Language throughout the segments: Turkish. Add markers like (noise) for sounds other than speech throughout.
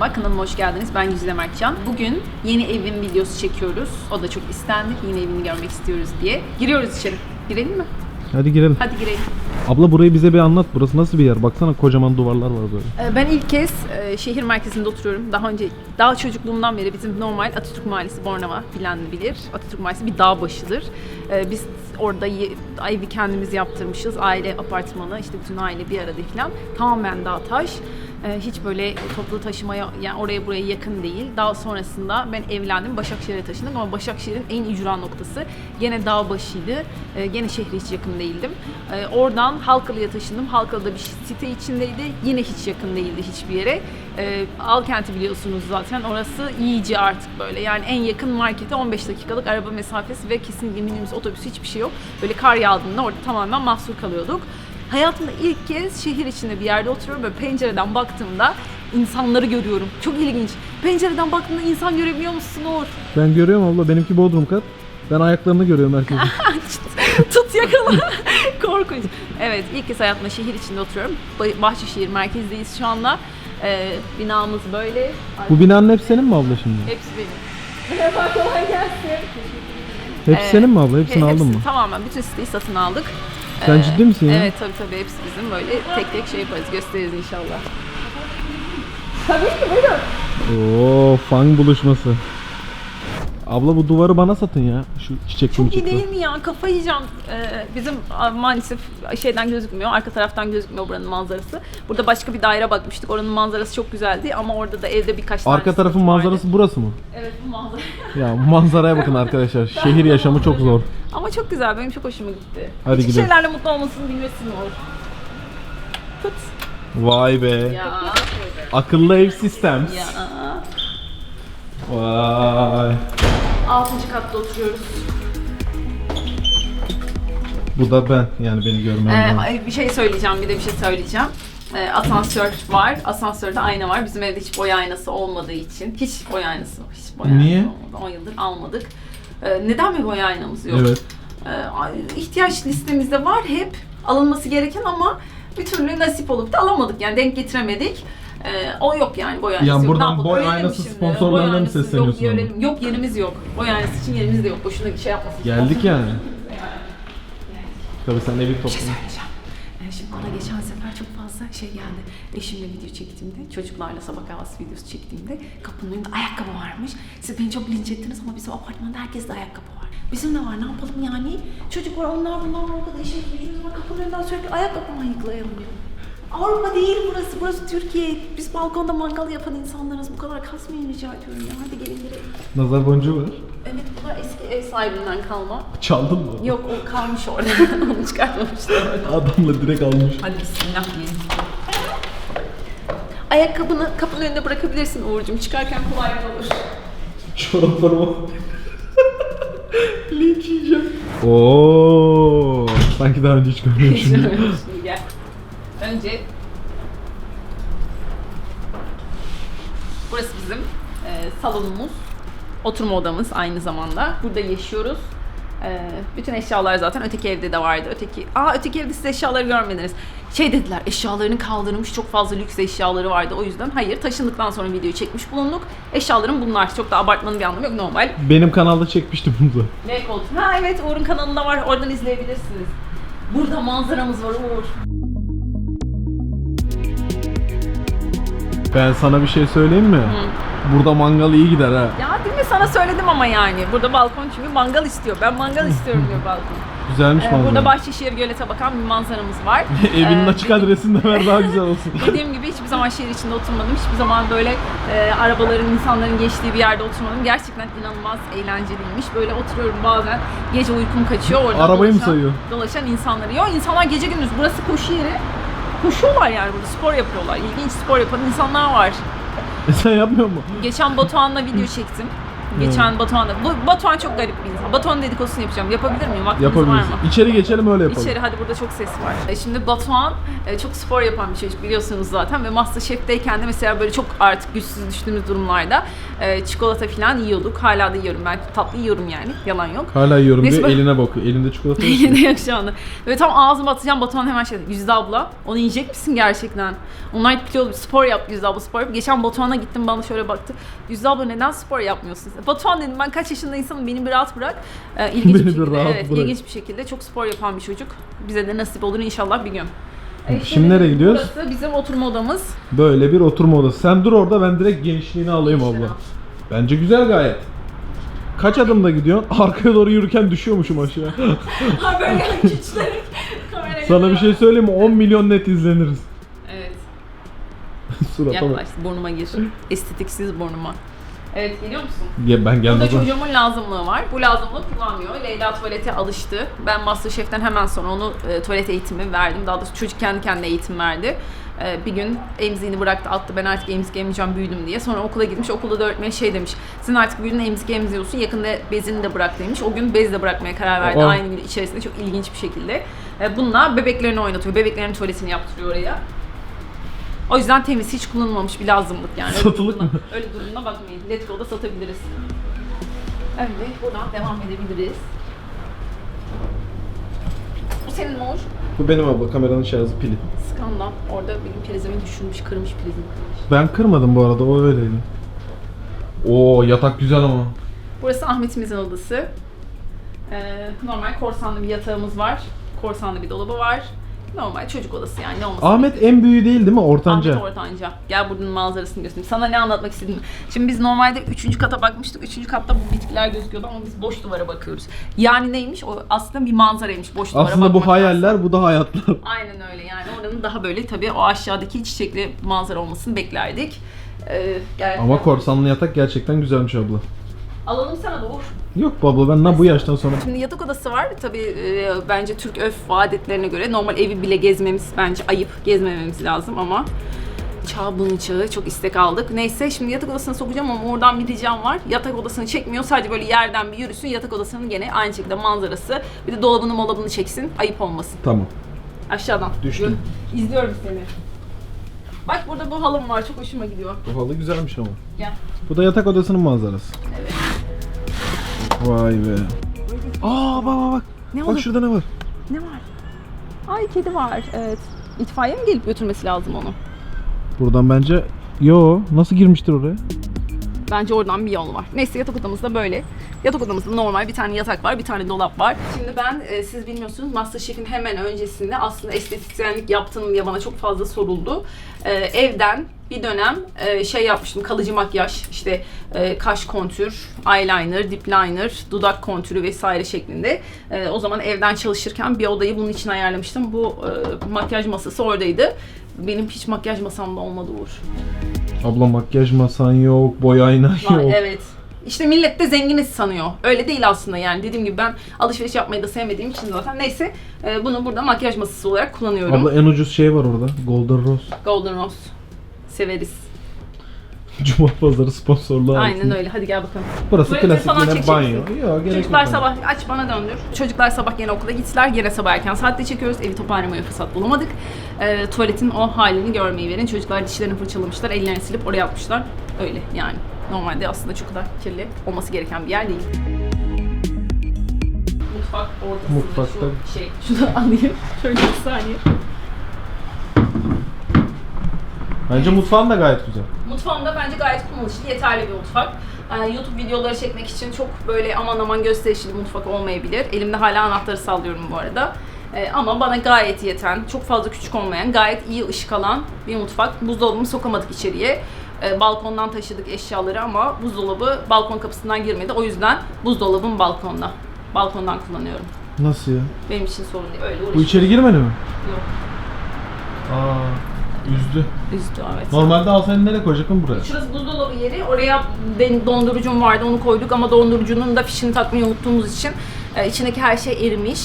Merhaba, kanalıma hoş geldiniz. Ben Güzide Mertcan. Bugün yeni evin videosu çekiyoruz. O da çok istendi. Yeni evini görmek istiyoruz diye. Giriyoruz içeri. Girelim mi? Hadi girelim. Hadi girelim. Abla burayı bize bir anlat. Burası nasıl bir yer? Baksana kocaman duvarlar var böyle. Ee, Ben ilk kez e, şehir merkezinde oturuyorum. Daha önce, daha çocukluğumdan beri bizim normal Atatürk Mahallesi Bornova bilen bilir. Atatürk Mahallesi bir dağ başıdır. Ee, Biz orada evi kendimiz yaptırmışız. Aile apartmanı, işte bütün aile bir arada falan. Tamamen dağ taş. Ee, Hiç böyle toplu taşımaya, yani oraya buraya yakın değil. Daha sonrasında ben evlendim, Başakşehir'e taşındık ama Başakşehir'in en ücra noktası gene dağ başıydı. Ee, Gene şehre hiç yakın değildim. Ee, Oradan Halkalı'ya taşındım. Halkalı'da bir site içindeydi. Yine hiç yakın değildi hiçbir yere. Alkent'i biliyorsunuz zaten. Orası iyice artık böyle. Yani en yakın markete 15 dakikalık araba mesafesi ve kesinlikle minibüs, otobüs hiçbir şey yok. Böyle kar yağdığında orada tamamen mahsur kalıyorduk. Hayatımda ilk kez şehir içinde bir yerde oturuyorum. Böyle pencereden baktığımda insanları görüyorum. Çok ilginç. Pencereden baktığında insan görebiliyor musun Uğur? Ben görüyorum abla. Benimki bodrum kat. Ben ayaklarını görüyorum herkesin. (laughs) Tut yakala. (laughs) Korkunç. Evet ilk kez hayatımda şehir içinde oturuyorum. Ba- Bahçeşehir merkezdeyiz şu anda. Ee, binamız böyle. Bu binanın hepsi senin mi abla şimdi? Hepsi benim. Merhaba kolay gelsin. Hepsi Ee, senin mi abla? Hepsini He- aldın mı? Tamamen bütün siteyi satın aldık. Sen ciddi misin ya? Evet tabii tabii hepsi bizim böyle tek tek şey yaparız gösteririz inşallah. Tabii ki buyurun. Oo, fang buluşması. Abla bu duvarı bana satın ya. Şu çiçekli Çok iyi değil mi ya? Kafa yiyeceğim. Ee, bizim a, maalesef şeyden gözükmüyor. Arka taraftan gözükmüyor buranın manzarası. Burada başka bir daire bakmıştık. Oranın manzarası çok güzeldi ama orada da evde birkaç tane Arka tarafın sıkıntı vardı. manzarası burası mı? Evet bu manzara. Ya manzaraya bakın arkadaşlar. (laughs) Şehir yaşamı çok zor. ama çok güzel. Benim çok hoşuma gitti. Hadi Küçük gidelim. şeylerle mutlu olmasını bilmesin olur. Tut. Vay be. Ya. Akıllı ev systems. Ya. Vay. Altıncı katta oturuyoruz. Bu da ben. Yani beni görmem Ee, lazım. ay, bir şey söyleyeceğim, bir de bir şey söyleyeceğim. Ee, asansör var, asansörde ayna var. Bizim evde hiç boya aynası olmadığı için, hiç boya aynası, hiç boya Niye? aynası olmadı. 10 yıldır almadık. Ee, neden bir boya aynamız yok? Evet. Ee, ay, ihtiyaç listemizde var hep alınması gereken ama bir türlü nasip olup da alamadık yani denk getiremedik. Ee, o yok yani boya aynası yok. buradan Ne yapalım, boy ölelim aynası şimdi. sponsorlarına mı aynası sesleniyorsun Yok, ama? ölelim. yok yerimiz yok. Boya aynası için yerimiz de yok. Boşuna şey yapmasın. Geldik yani. Tabii sen evi Bir şey topla. söyleyeceğim. Ee, Şimdi bana geçen sefer çok fazla şey geldi. Eşimle video çektiğimde, çocuklarla sabah kahvaltısı videosu çektiğimde kapının önünde ayakkabı varmış. Siz beni çok linç ettiniz ama bizim apartmanda herkeste ayakkabı var. Bizim de var ne yapalım yani? Çocuk var onlar bunlar var orada işimiz gücümüz var kapının önünden sürekli ayakkabı ayıklayalım diyor. Avrupa değil burası, burası Türkiye. Biz balkonda mangal yapan insanlarız. Bu kadar kasmayın rica ediyorum ya. Hadi gelin girelim. Nazar boncuğu var. Evet bunlar eski ev sahibinden kalma. Çaldın mı? Yok o kalmış orada. (laughs) Onu çıkartmamışlar. Adamla direkt almış. Hadi bismillah diyelim. Ayakkabını kapının önüne bırakabilirsin Uğur'cum. Çıkarken kolay olur. Çoraplarıma. (laughs) Linç yiyeceğim. Oo, sanki daha önce hiç görmemişim. Önce Burası bizim e, salonumuz. Oturma odamız aynı zamanda. Burada yaşıyoruz. E, bütün eşyalar zaten öteki evde de vardı. Öteki Aa öteki evde siz eşyaları görmediniz. Şey dediler eşyalarını kaldırmış çok fazla lüks eşyaları vardı. O yüzden hayır taşındıktan sonra videoyu çekmiş bulunduk. Eşyalarım bunlar. Çok da abartmanın bir anlamı yok. Normal Benim kanalda çekmiştim bunu da. L koltuk. Ha evet Uğur'un kanalında var. Oradan izleyebilirsiniz. Burada manzaramız var Uğur. Ben sana bir şey söyleyeyim mi? Burada mangal iyi gider ha. Ya değil mi sana söyledim ama yani. Burada balkon çünkü mangal istiyor. Ben mangal (laughs) istiyorum diyor balkon. Güzelmiş Ee, manzara. burada Bahçeşehir Gölete bakan bir manzaramız var. (laughs) Evinin Ee, açık adresini de ver daha güzel olsun. (laughs) Dediğim gibi hiçbir zaman şehir içinde oturmadım. Hiçbir zaman böyle e, arabaların, insanların geçtiği bir yerde oturmadım. Gerçekten inanılmaz eğlenceliymiş. Böyle oturuyorum bazen. Gece uykum kaçıyor. Orada Arabayı mı dolaşan- sayıyor? Dolaşan insanları. Yok insanlar gece gündüz. Burası koşu yeri. Koşuyorlar yani burada. Spor yapıyorlar. İlginç spor yapan insanlar var. E sen yapmıyor musun? Geçen Batuhan'la video çektim. Geçen Batuhan'da. Bu, Batuhan çok garip bir insan. Batuhan dedikodusunu yapacağım. Yapabilir miyim? Vaktiniz var Yapabiliriz. mı? İçeri geçelim öyle yapalım. İçeri hadi burada çok ses var. E, Şimdi Batuhan e, çok spor yapan bir çocuk biliyorsunuz zaten ve Masterchef'teyken de mesela böyle çok artık güçsüz düştüğümüz durumlarda e, çikolata falan yiyorduk. Hala da yiyorum ben tatlı yiyorum yani yalan yok. Hala yiyorum Neyse, diyor ben- eline bakıyor. Elinde çikolata (laughs) yok. Yine yok şu anda. Ve tam ağzıma atacağım Batuhan hemen şey. Yüzde abla onu yiyecek misin gerçekten? Onlar biliyor spor yaptı Yüzde abla spor yaptı. Geçen Batuhan'a gittim bana şöyle baktı. Yüzde abla neden spor yapmıyorsun? Batuhan dedim ben kaç yaşında insanım beni bir rahat bırak. Ee, (laughs) ilginç Beni bir bir şekilde, rahat evet, bırak. ilginç bir şekilde çok spor yapan bir çocuk. Bize de nasip olur inşallah bir gün. Ee, Şimdi nereye gidiyoruz? Burası bizim oturma odamız. Böyle bir oturma odası. Sen dur orada ben direkt gençliğini alayım Gençliğini abla. al. Bence güzel gayet. Kaç adımda gidiyorsun? (laughs) Arkaya doğru yürürken düşüyormuşum aşağı. (laughs) Ha böyle güçlerim. Kameraya Sana bir şey söyleyeyim mi? 10 milyon net izleniriz. Evet. Surata bak. Yaklaş burnuma gir. Estetiksiz burnuma. Evet geliyor musun? Ya ben Burada gelmedim. çocuğumun lazımlığı var. Bu lazımlığı kullanmıyor. Leyla tuvalete alıştı. Ben Masterchef'ten hemen sonra onu e, tuvalet eğitimi verdim. Daha doğrusu çocuk kendi kendine eğitim verdi. E, bir gün emziğini bıraktı attı. Ben artık emzik emeceğim büyüdüm diye. Sonra okula gitmiş. Okulda da öğretmen şey demiş. Sen artık büyüdün emzik emziyorsun. Yakında bezini de bırak demiş. O gün bez de bırakmaya karar verdi. Aa. Aynı gün içerisinde çok ilginç bir şekilde. E, bununla bebeklerini oynatıyor. Bebeklerin tuvaletini yaptırıyor oraya. O yüzden temiz hiç kullanılmamış bir lazımlık yani. Öyle Satılık durumuna- mı? Öyle durumuna bakmayın. Letgo'da satabiliriz. Evet, buradan devam edebiliriz. Bu senin mi Uğur? Bu benim abla kameranın şarjı pili. Skandal. Orada benim prizimi düşürmüş, kırmış prizimi kırmış. Ben kırmadım bu arada o öyleydi. Oo yatak güzel ama. Burası Ahmet'imizin odası. Ee, normal korsanlı bir yatağımız var. Korsanlı bir dolabı var. Normal çocuk odası yani ne olmasın. Ahmet en büyüğü değil değil mi? Ortanca. Ahmet Ortanca. Gel buranın manzarasını göstereyim. Sana ne anlatmak istedim? Şimdi biz normalde 3. kata bakmıştık. 3. katta bu bitkiler gözüküyordu ama biz boş duvara bakıyoruz. Yani neymiş? O aslında bir manzaraymış boş duvara Aslında bu bakmak hayaller, bu da hayatlar. Aynen öyle yani oranın daha böyle tabii o aşağıdaki çiçekli manzara olmasını beklerdik. Ee, gerçekten- Ama korsanlı yatak gerçekten güzelmiş abla. Alalım sana da Uğur. Yok bu abla ben na bu yaştan sonra. Şimdi yatak odası var. Tabii e, bence Türk öf adetlerine göre normal evi bile gezmemiz bence ayıp. Gezmememiz lazım ama çağ bunun çağı çok istek aldık. Neyse şimdi yatak odasına sokacağım ama oradan bir ricam var. Yatak odasını çekmiyor. Sadece böyle yerden bir yürüsün. Yatak odasının gene aynı şekilde manzarası. Bir de dolabını molabını çeksin. Ayıp olmasın. Tamam. Aşağıdan. Düştüm. İzliyorum seni. Bak burada bu halım var. Çok hoşuma gidiyor. Bu halı güzelmiş ama. Gel. Bu da yatak odasının manzarası. Evet. Vay be. Aa bak bak bak. Ne Bak oldu? şurada ne var? Ne var? Ay kedi var. Evet. İtfaiye mi gelip götürmesi lazım onu? Buradan bence Yo nasıl girmiştir oraya? Bence oradan bir yol var. Neyse yatak odamızda böyle. Yatak odamızda normal bir tane yatak var, bir tane dolap var. Şimdi ben, e, siz bilmiyorsunuz Masterchef'in hemen öncesinde aslında estetisyenlik yaptım diye bana çok fazla soruldu. E, evden bir dönem e, şey yapmıştım, kalıcı makyaj, işte e, kaş kontür, eyeliner, dip liner, dudak kontürü vesaire şeklinde. E, o zaman evden çalışırken bir odayı bunun için ayarlamıştım. Bu e, makyaj masası oradaydı. Benim hiç makyaj masamda olmadı Uğur. Abla makyaj masan yok, boy ayna Var, yok. evet. İşte millet de zenginiz sanıyor. Öyle değil aslında yani. Dediğim gibi ben alışveriş yapmayı da sevmediğim için zaten. Neyse e, bunu burada makyaj masası olarak kullanıyorum. Abla en ucuz şey var orada. Golden Rose. Golden Rose. Severiz. (laughs) Cuma pazarı sponsorluğu Aynen altında. öyle. Hadi gel bakalım. Burası Tuvaleti klasik falan yine çekecek banyo. misin? Yok gerek Çocuklar yok. sabah aç bana döndür. Çocuklar sabah yine okula gittiler. Yine sabah erken saatte çekiyoruz. Evi toparlamaya fırsat bulamadık. E, tuvaletin o halini görmeyi verin. Çocuklar dişlerini fırçalamışlar. Ellerini silip oraya atmışlar. Öyle yani. Normalde aslında çok kadar kirli olması gereken bir yer değil. Mutfak ortasında Mutfakta. şu şey. Şunu (laughs) alayım. Şöyle bir saniye. Bence mutfağın da gayet güzel. Mutfağımda bence gayet kullanışlı, yeterli bir mutfak. Ee, YouTube videoları çekmek için çok böyle aman aman gösterişli bir mutfak olmayabilir. Elimde hala anahtarı sallıyorum bu arada. Ee, ama bana gayet yeten, çok fazla küçük olmayan, gayet iyi ışık alan bir mutfak. Buzdolabını sokamadık içeriye. Ee, balkondan taşıdık eşyaları ama buzdolabı balkon kapısından girmedi. O yüzden buzdolabım balkonda. Balkondan kullanıyorum. Nasıl ya? Benim için sorun değil. Öyle Bu uğraşıyorum. içeri girmedi mi? Yok. Aa, üzdü. Üstü evet. Normalde alsaydın nereye koyacaktın buraya? Şurası buzdolabı yeri. Oraya benim dondurucum vardı onu koyduk ama dondurucunun da fişini takmayı unuttuğumuz için e, içindeki her şey erimiş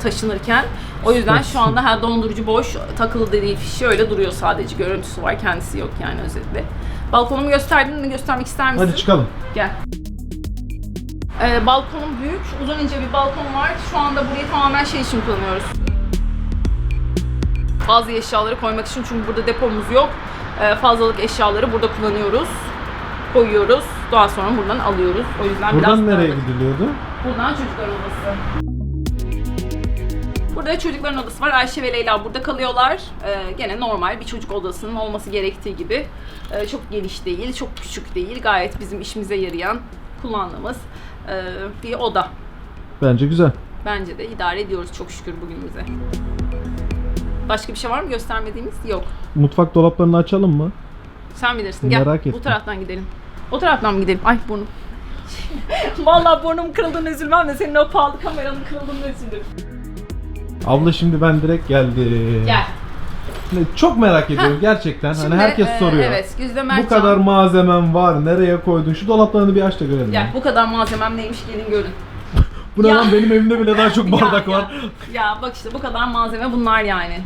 taşınırken. O yüzden şu anda her dondurucu boş, takılı dediği fişi öyle duruyor sadece. Görüntüsü var, kendisi yok yani özetle. Balkonumu gösterdin mi? Göstermek ister misin? Hadi çıkalım. Gel. Ee, balkonum büyük, uzun ince bir balkon var. Şu anda burayı tamamen şey için kullanıyoruz. Bazı eşyaları koymak için çünkü burada depomuz yok. Ee, fazlalık eşyaları burada kullanıyoruz. Koyuyoruz. Daha sonra buradan alıyoruz. O yüzden biraz Buradan nereye dağınık. gidiliyordu? Buradan çocuklar odası. Burada çocukların odası var. Ayşe ve Leyla burada kalıyorlar. Ee, gene normal bir çocuk odasının olması gerektiği gibi. Ee, çok geniş değil, çok küçük değil. Gayet bizim işimize yarayan, kullandığımız e, bir oda. Bence güzel. Bence de idare ediyoruz çok şükür bugünümüze. Başka bir şey var mı göstermediğimiz? Yok. Mutfak dolaplarını açalım mı? Sen bilirsin. Gel. Merak Bu ettim. taraftan gidelim. O taraftan mı gidelim? Ay burnum. (laughs) Vallahi burnum kırıldığını üzülmem de senin o pahalı kameranın kırıldığını üzülürüm. Abla şimdi ben direkt geldim. Gel. Ne, Çok merak ediyorum gerçekten. Şimdi, hani herkes e, soruyor. Evet, Güzde Bu Mertcan. kadar malzemem var. Nereye koydun? Şu dolaplarını bir aç da görelim. Gel ya. bu kadar malzemem neymiş gelin görün. Bu ne Ya. lan benim evimde bile daha çok (laughs) bardak var. Ya, ya bak işte bu kadar malzeme bunlar yani.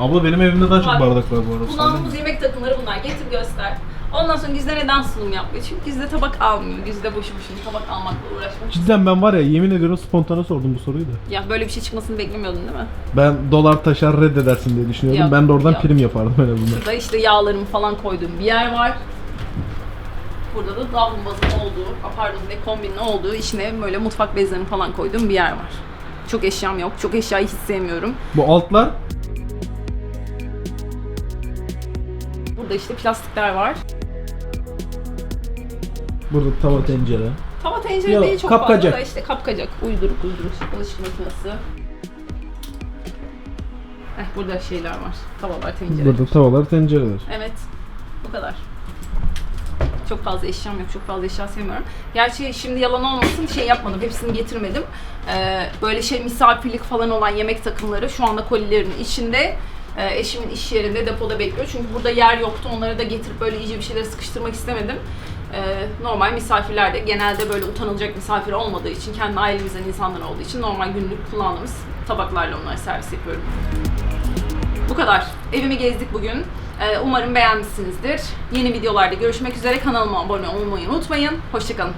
Abla benim evimde daha çok Bak, bardak var bu arada. Kullandığımız yemek takımları bunlar. Getir göster. Ondan sonra Güzde neden sunum yapmıyor? Çünkü Güzde tabak almıyor. Güzde boşu boşuna tabak almakla uğraşmak. Cidden ben var ya yemin ediyorum spontane sordum bu soruyu da. Ya böyle bir şey çıkmasını beklemiyordun değil mi? Ben dolar taşar reddedersin diye düşünüyordum. Yok, ben de oradan yok. prim yapardım en azından. Burada işte yağlarımı falan koyduğum bir yer var. Burada da davlumbazın olduğu, a, pardon ne kombinin olduğu, içine böyle mutfak bezlerini falan koyduğum bir yer var. Çok eşyam yok. Çok eşyayı hiç sevmiyorum. Bu altlar Burada işte plastikler var. burada tava tencere. Tava tencere Yok, değil çok kapkacak. fazla da işte kapkacak. Uyduruk uyduruk bulaşık makinesi. Heh, burada şeyler var. Tavalar, tencere. Burada tavalar tencereler. Evet. Bu kadar. Çok fazla eşyam yok. Çok fazla eşya sevmiyorum. Gerçi şimdi yalan olmasın şey yapmadım. Hepsini getirmedim. Ee, böyle şey misafirlik falan olan yemek takımları şu anda kolilerin içinde. Ee, eşimin iş yerinde depoda bekliyor. Çünkü burada yer yoktu. Onları da getirip böyle iyice bir şeyleri sıkıştırmak istemedim. Ee, normal misafirlerde genelde böyle utanılacak misafir olmadığı için, kendi ailemizden insanlar olduğu için normal günlük kullandığımız tabaklarla onları servis yapıyorum. Bu kadar. Evimi gezdik bugün. Ee, Umarım beğenmişsinizdir. Yeni videolarda görüşmek üzere. Kanalıma abone olmayı unutmayın. Hoşçakalın.